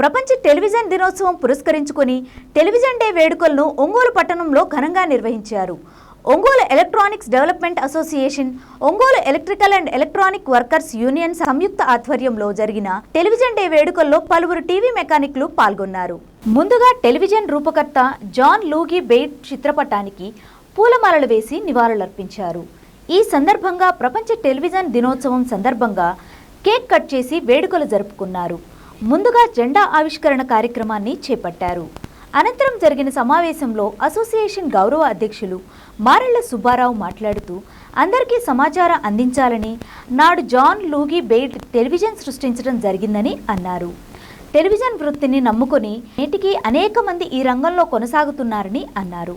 ప్రపంచ టెలివిజన్ దినోత్సవం పురస్కరించుకొని టెలివిజన్ డే వేడుకలను ఒంగోలు పట్టణంలో ఘనంగా నిర్వహించారు. Ongole electronics development association Ongole electrical and electronic workers union సంయుక్త ఆధ్వర్యంలో జరిగిన టెలివిజన్ డే వేడుకల్లో పలువురు టీవీ మెకానిక్లు పాల్గొన్నారు. ముందుగా టెలివిజన్ రూపకర్త జాన్ లూగి బెయిట్ చిత్రపటానికి పూలమాలలు వేసి నివాళులర్పించారు. ఈ సందర్భంగా ప్రపంచ టెలివిజన్ దినోత్సవం సందర్భంగా కేక్ కట్ చేసి వేడుకలు జరుపుకున్నారు. ముందుగా జెండా ఆవిష్కరణ కార్యక్రమాన్ని చేపట్టారు. అనంతరం జరిగిన సమావేశంలో అసోసియేషన్ గౌరవ అధ్యక్షులు మారెళ్ళ సుబ్బారావు మాట్లాడుతూ అందరికీ సమాచారం అందించాలని నాడు జాన్ లూగి బెయిట్ టెలివిజన్ సృష్టించడం జరిగిందని అన్నారు. టెలివిజన్ వృత్తిని నమ్ముకొని నేటికి అనేక మంది ఈ రంగంలో కొనసాగుతున్నారని అన్నారు.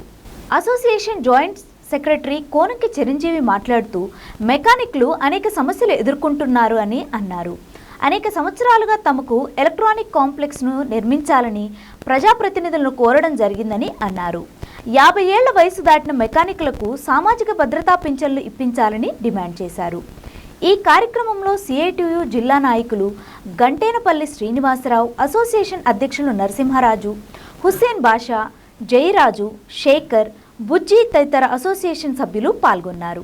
Association joint secretary Konanki Chiranjeevi మాట్లాడుతూ మెకానిక్లు అనేక సమస్యలు ఎదుర్కొంటున్నారు అని అన్నారు. అనేక సంవత్సరాలుగా తమకు ఎలక్ట్రానిక్ కాంప్లెక్స్ను నిర్మించాలని ప్రజాప్రతినిధులను కోరడం జరిగిందని అన్నారు. యాభై ఏళ్ళ వయసు దాటిన మెకానిక్లకు సామాజిక భద్రతా పింఛన్లు ఇప్పించాలని డిమాండ్ చేశారు. ఈ కార్యక్రమంలో సిఐటియు జిల్లా నాయకులు గంటేనపల్లి శ్రీనివాసరావు అసోసియేషన్ అధ్యక్షులు నరసింహరాజు హుస్సేన్ బాషా జయరాజు శేఖర్ బుజ్జి తదితర అసోసియేషన్ సభ్యులు పాల్గొన్నారు.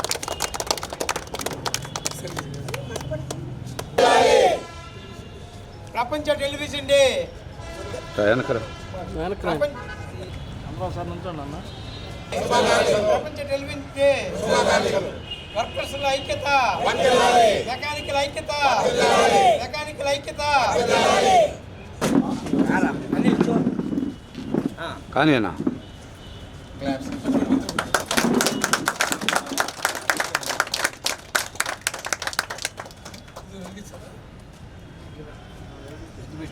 ప్రపంచ టెలివిజన్ డే. ప్రపంచ టెలివిజన్ డే. వర్కర్స్ ఐక్యత. మెకానికల్ ఐక్యత. మెకానికల్ ఐక్యత. కానీ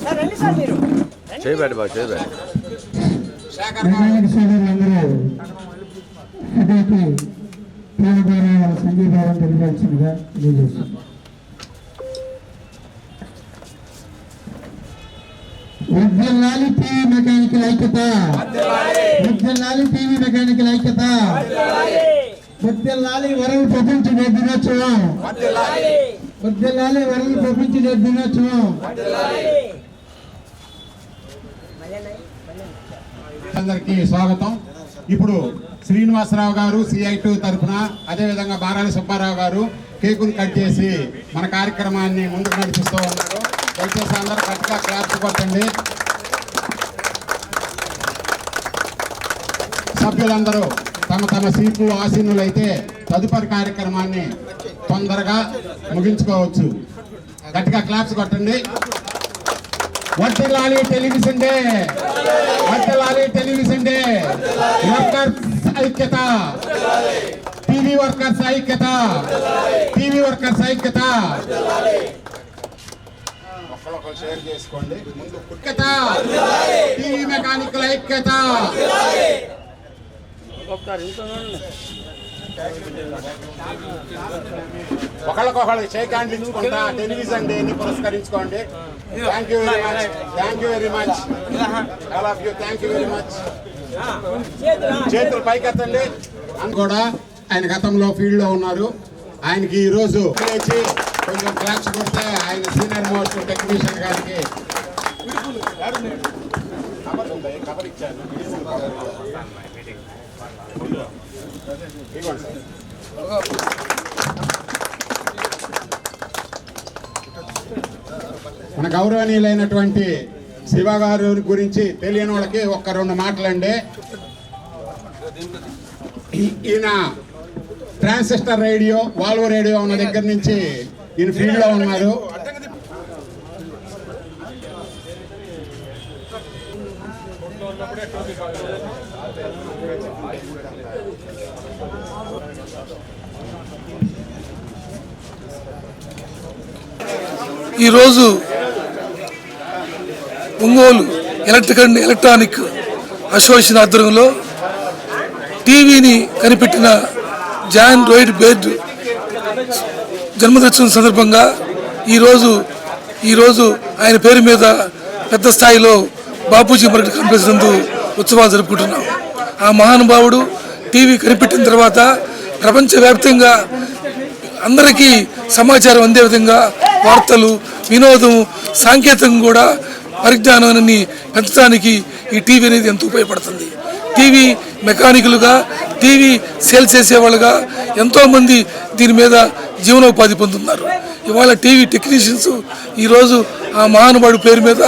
సార్ రండి సార్ మీరు చేయబెట్టు బాబు చేయబెట్టు మెకానిక్ సోదరులందరూ అటువైపు పేద ద్వారా సంఘీభావం తెలియాల్సిందిగా తెలియజేస్తుంది ఉద్యలాలి టీవీ మెకానికల్ ఐక్యత. ఉద్యలాలి టీవీ మెకానికల్ ఐక్యత. ఉద్యలాలి వరల్డ్ ప్రపంచ దినోత్సవం. ఉద్యలాలి వరల్డ్ ప్రపంచ దినోత్సవం. అందరికీ స్వాగతం. ఇప్పుడు శ్రీనివాసరావు గారు సిఐ టూ తరఫున అదేవిధంగా బారాలి సుబ్బారావు గారు కేకును కట్ చేసి మన కార్యక్రమాన్ని ముందుకు నడిపిస్తూ ఉన్నారు. దయచేసి అందరూ గట్టిగా క్లాప్స్ కొట్టండి. సభ్యులందరూ తమ తమ సీట్లు ఆసీనులైతే తదుపరి కార్యక్రమాన్ని తొందరగా ముగించుకోవచ్చు. గట్టిగా క్లాప్స్ కొట్టండి. వర్తిల్లాలి టెలివిజన్ డే. వర్తిల్లాలి టెలివిజన్ డే. వర్కర్స్ ఐక్యత. టీవీ వర్కర్స్ ఐక్యత. టీవీ వర్కర్స్ ఐక్యత. ఒకళ్ళొకళ్ళు షేర్ చేసుకోండి. ముందు ఐక్యత టీవీ మెకానికల్ ఐక్యత. ఒకళ్ళకొకళ్ళు షేక్ హ్యాండ్ ఇచ్చుకుంటా టెలివిజన్ డేని పురస్కరించుకోండి. Thank you very much thank you very much all of you thank you very much చేతులు పైకెత్తండి. అని కూడా ఆయన గతంలో ఫీల్డ్లో ఉన్నారు. ఆయనకి ఈ రోజు లేచి కొంచెం క్లాప్స్ కొడితే ఆయన సీనియర్ మోస్ట్ టెక్నీషియన్ గారికి మన గౌరవనీయులైనటువంటి శివ గారి గురించి తెలియని వాళ్ళకి ఒక్క రెండు మాటలండి. ఈయన ట్రాన్సిస్టర్ రేడియో వాల్వ్ రేడియో ఉన్న దగ్గర నుంచి ఈయన ఫీల్డ్లో ఉన్నారు. ఈరోజు Ongole electric and electronic association ఆధ్వర్యంలో టీవీని కనిపెట్టిన జాన్ రోయిడ్ బేర్డ్ జన్మదినోత్సవం సందర్భంగా ఈరోజు ఈరోజు ఆయన పేరు మీద పెద్ద స్థాయిలో బాపూజీ మరటి కాంప్లెక్స్ నందు ఉత్సవాలు జరుపుకుంటున్నాం. ఆ మహానుభావుడు టీవీ కనిపెట్టిన తర్వాత ప్రపంచవ్యాప్తంగా అందరికీ సమాచారం అందే విధంగా వార్తలు వినోదం సాంకేతికం కూడా పరిజ్ఞానాన్ని పెంచడానికి ఈ టీవీ అనేది ఎంతో ఉపయోగపడుతుంది. టీవీ మెకానికలుగా టీవీ సేల్స్ చేసేవాళ్ళుగా ఎంతోమంది దీని మీద జీవనోపాధి పొందుతున్నారు. ఇవాళ టీవీ టెక్నీషియన్స్ ఈరోజు ఆ మహానుభావుడి పేరు మీద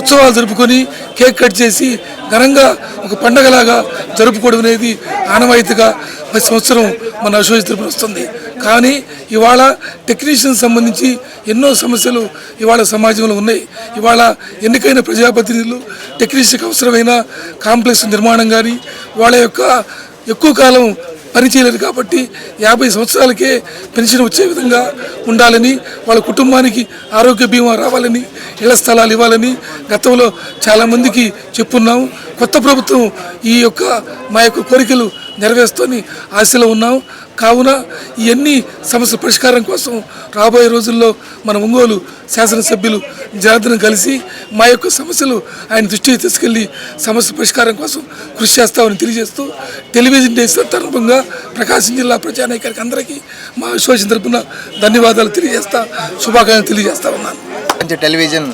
ఉత్సవాలు జరుపుకొని కేక్ కట్ చేసి ఘనంగా ఒక పండగలాగా జరుపుకోవడం అనేది ఆనవాయితీగా ప్రతి సంవత్సరం మన అశోక్ తిరుపతి వస్తుంది. కానీ ఇవాళ టెక్నీషియన్ సంబంధించి ఎన్నో సమస్యలు ఇవాళ సమాజంలో ఉన్నాయి. ఇవాళ ఎన్నికైన ప్రజాప్రతినిధులు టెక్నీషియన్కి అవసరమైన కాంప్లెక్స్ నిర్మాణం కానీ వాళ్ళ యొక్క ఎక్కువ కాలం పనిచేయలేదు కాబట్టి యాభై సంవత్సరాలకే పెన్షన్ వచ్చే విధంగా ఉండాలని వాళ్ళ కుటుంబానికి ఆరోగ్య బీమా రావాలని ఇళ్ళ స్థలాలు ఇవ్వాలని గతంలో చాలామందికి చెప్పున్నాము కొత్త ప్రభుత్వం ఈ యొక్క మా యొక్క కోరికలు నెరవేరుస్తూని ఆశలో ఉన్నాం. కావున ఇవన్నీ సమస్యల పరిష్కారం కోసం రాబోయే రోజుల్లో మన ఒంగోలు శాసనసభ్యులు జనార్దన్ కలిసి మా యొక్క సమస్యలు ఆయన దృష్టికి తీసుకెళ్ళి సమస్య పరిష్కారం కోసం కృషి చేస్తామని తెలియజేస్తూ టెలివిజన్ డే సందర్భంగా ప్రకాశం జిల్లా ప్రజానాయకులకి అందరికీ మా విశ్వాసం తరపున ధన్యవాదాలు తెలియజేస్తా శుభాకాంక్షలు తెలియజేస్తా ఉన్నాను. టెలివిజన్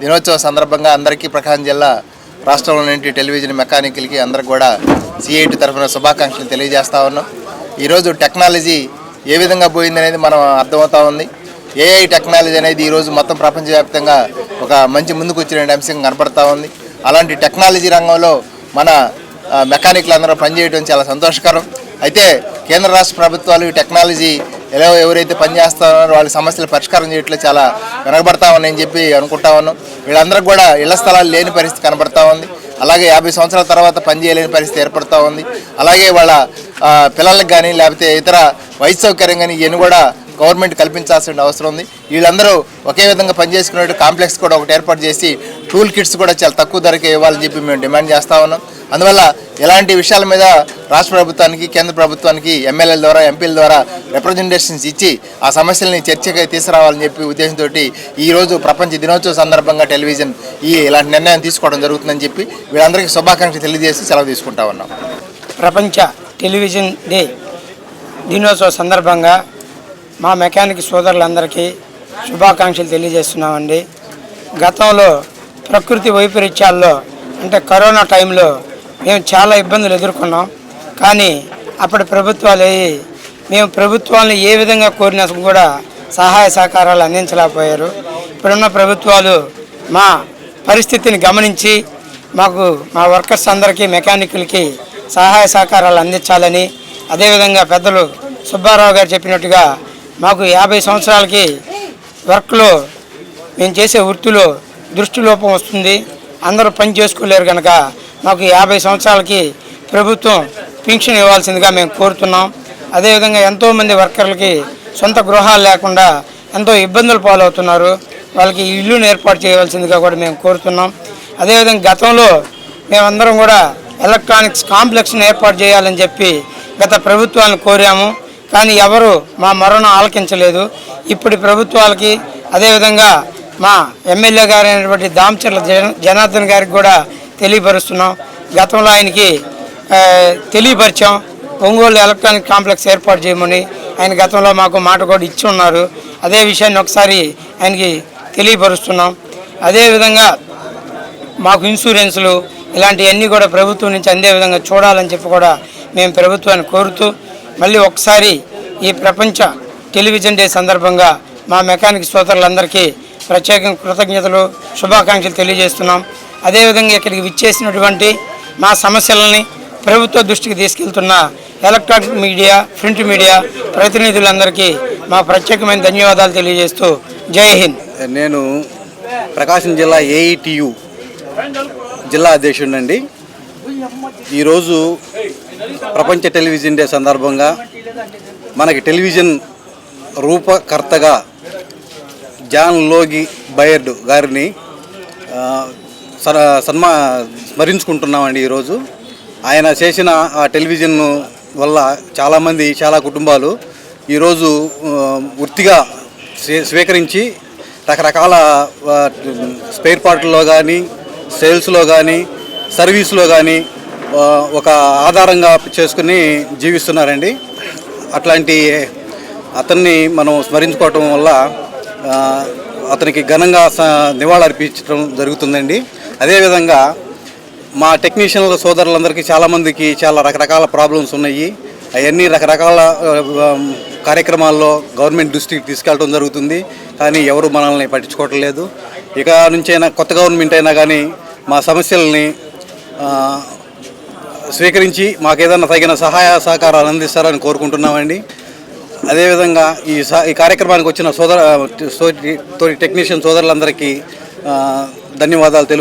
దినోత్సవ సందర్భంగా అందరికీ ప్రకాశం జిల్లా రాష్ట్రంలోని టెలివిజన్ మెకానికల్కి అందరికి కూడా సిఐటి తరఫున శుభాకాంక్షలు తెలియజేస్తా ఉన్నాం. ఈరోజు టెక్నాలజీ ఏ విధంగా పోయిందనేది మనం అర్థమవుతా ఉంది. ఏఐ టెక్నాలజీ అనేది ఈరోజు మొత్తం ప్రపంచవ్యాప్తంగా ఒక మంచి ముందుకు వచ్చిన అంశం కనపడతా ఉంది. అలాంటి టెక్నాలజీ రంగంలో మన మెకానిక్లు అందరూ పనిచేయడం చాలా సంతోషకరం. అయితే కేంద్ర రాష్ట్ర ప్రభుత్వాలు ఈ టెక్నాలజీ ఎలా ఎవరైతే పనిచేస్తారో వాళ్ళ సమస్యలు పరిష్కారం చేయట్లో చాలా వెనకబడతా ఉన్నాయని చెప్పి అనుకుంటా ఉన్నాం. వీళ్ళందరికీ కూడా ఇళ్ళ స్థలాలు లేని పరిస్థితి కనబడతా ఉంది. అలాగే యాభై సంవత్సరాల తర్వాత పని చేయలేని పరిస్థితి ఏర్పడుతూ ఉంది. అలాగే వాళ్ళ పిల్లలకు కానీ లేకపోతే ఇతర వైద్య సౌకర్యం కానీ ఇవన్నీ కూడా గవర్నమెంట్ కల్పించాల్సిన అవసరం ఉంది. వీళ్ళందరూ ఒకే విధంగా పనిచేసుకునేట్టు కాంప్లెక్స్ కూడా ఒకటి ఏర్పాటు చేసి టూల్ కిట్స్ కూడా చాలా తక్కువ ధరకే ఇవ్వాలని చెప్పి మేము డిమాండ్ చేస్తా ఉన్నాం. అందువల్ల ఇలాంటి విషయాల మీద రాష్ట్ర ప్రభుత్వానికి కేంద్ర ప్రభుత్వానికి ఎమ్మెల్యేల ద్వారా ఎంపీల ద్వారా రిప్రజెంటేషన్స్ ఇచ్చి ఆ సమస్యల్ని చర్చకి తీసుకురావాలని చెప్పి ఉద్దేశంతో ఈరోజు ప్రపంచ దినోత్సవ సందర్భంగా టెలివిజన్ ఈ ఇలాంటి నిర్ణయం తీసుకోవడం జరుగుతుందని చెప్పి వీళ్ళందరికీ శుభాకాంక్షలు తెలియజేసి సెలవు తీసుకుంటా ఉన్నాం. ప్రపంచ టెలివిజన్ డే దినోత్సవ సందర్భంగా మా మెకానిక్ సోదరులందరికీ శుభాకాంక్షలు తెలియజేస్తున్నామండి. గతంలో ప్రకృతి వైపరీత్యాల్లో అంటే కరోనా టైంలో మేము చాలా ఇబ్బందులు ఎదుర్కొన్నాం. కానీ అప్పటి ప్రభుత్వాలు అయ్యి మేము ప్రభుత్వాలను ఏ విధంగా కోరినా కూడా సహాయ సహకారాలు అందించలేకపోయారు. ఇప్పుడున్న ప్రభుత్వాలు మా పరిస్థితిని గమనించి మాకు మా వర్కర్స్ అందరికీ మెకానికులకి సహాయ సహకారాలు అందించాలని అదేవిధంగా పెద్దలు సుబ్బారావు గారు చెప్పినట్టుగా మాకు యాభై సంవత్సరాలకి వర్క్లో మేము చేసే వృత్తిలో దృష్టి లోపం వస్తుంది. అందరూ పని చేసుకోలేరు కనుక మాకు యాభై సంవత్సరాలకి ప్రభుత్వం పింఛన్ ఇవ్వాల్సిందిగా మేము కోరుతున్నాం. అదేవిధంగా ఎంతోమంది వర్కర్లకి సొంత గృహాలు లేకుండా ఎంతో ఇబ్బందులు పాలవుతున్నారు. వాళ్ళకి ఇల్లును ఏర్పాటు చేయవలసిందిగా కూడా మేము కోరుతున్నాం. అదేవిధంగా గతంలో మేమందరం కూడా ఎలక్ట్రానిక్స్ కాంప్లెక్స్ను ఏర్పాటు చేయాలని చెప్పి గత ప్రభుత్వాలను కోరాము. కానీ ఎవరు మా మరణం ఆలకించలేదు. ఇప్పటి ప్రభుత్వాలకి అదేవిధంగా మా ఎమ్మెల్యే గారు అయినటువంటి దామచర్ల జన జనార్దన్ గారికి కూడా తెలియపరుస్తున్నాం. గతంలో ఆయనకి తెలియపరిచాం. ఒంగోలు ఎలక్ట్రానిక్ కాంప్లెక్స్ ఏర్పాటు చేయమని ఆయన గతంలో మాకు మాట కూడా ఇచ్చి ఉన్నారు అదే విషయాన్ని ఒకసారి ఆయనకి తెలియపరుస్తున్నాం. అదేవిధంగా మాకు ఇన్సూరెన్స్లు ఇలాంటివన్నీ కూడా ప్రభుత్వం నుంచి అందే విధంగా చూడాలని చెప్పి కూడా మేము ప్రభుత్వాన్ని కోరుతూ మళ్ళీ ఒకసారి ఈ ప్రపంచ టెలివిజన్ డే సందర్భంగా మా మెకానిక్ సోదరులందరికీ ప్రత్యేకంగా కృతజ్ఞతలు శుభాకాంక్షలు తెలియజేస్తున్నాం. అదేవిధంగా ఇక్కడికి విచ్చేసినటువంటి మా సమస్యలని ప్రభుత్వ దృష్టికి తీసుకెళ్తున్న ఎలక్ట్రానిక్ మీడియా ప్రింట్ మీడియా ప్రతినిధులందరికీ మా ప్రత్యేకమైన ధన్యవాదాలు తెలియజేస్తూ జై హింద్. నేను ప్రకాశం జిల్లా ఏఈటియు జిల్లా అధ్యక్షుడినండి. ఈరోజు ప్రపంచ టెలివిజన్ డే సందర్భంగా మనకి టెలివిజన్ రూపకర్తగా జాన్ లోగి బయర్డ్ గారిని సన్మా స్మరించుకుంటున్నామండి ఈరోజు. ఆయన చేసిన ఆ టెలివిజన్ వల్ల చాలామంది చాలా కుటుంబాలు ఈరోజు వృత్తిగా స్వీ- స్వీకరించి రకరకాల స్పేర్ పార్ట్లో కానీ సేల్స్లో కానీ సర్వీస్లో కానీ ఒక ఆధారంగా చేసుకుని జీవిస్తున్నారండి. అట్లాంటి అతన్ని మనం స్మరించుకోవటం వల్ల అతనికి ఘనంగా స- నివాళులర్పించడం జరుగుతుందండి. అదేవిధంగా మా టెక్నీషియన్ల సోదరులందరికీ చాలామందికి చాలా రకరకాల ప్రాబ్లమ్స్ ఉన్నాయి. అవన్నీ రకరకాల కార్యక్రమాల్లో గవర్నమెంట్ దృష్టికి తీసుకెళ్ళడం జరుగుతుంది. కానీ ఎవరు మనల్ని పట్టించుకోవటం లేదు. ఇక నుంచైనా కొత్త గవర్నమెంట్ అయినా కానీ మా సమస్యల్ని స్వీకరించి మాకు ఏదైనా తగిన సహాయ సహకారాలు అందిస్తారని కోరుకుంటున్నామండి. అదేవిధంగా ఈ ఈ కార్యక్రమానికి వచ్చిన సోదర తోటి టెక్నీషియన్ సోదరులందరికీ ఆ, ధన్యవాదాలు తెలుపు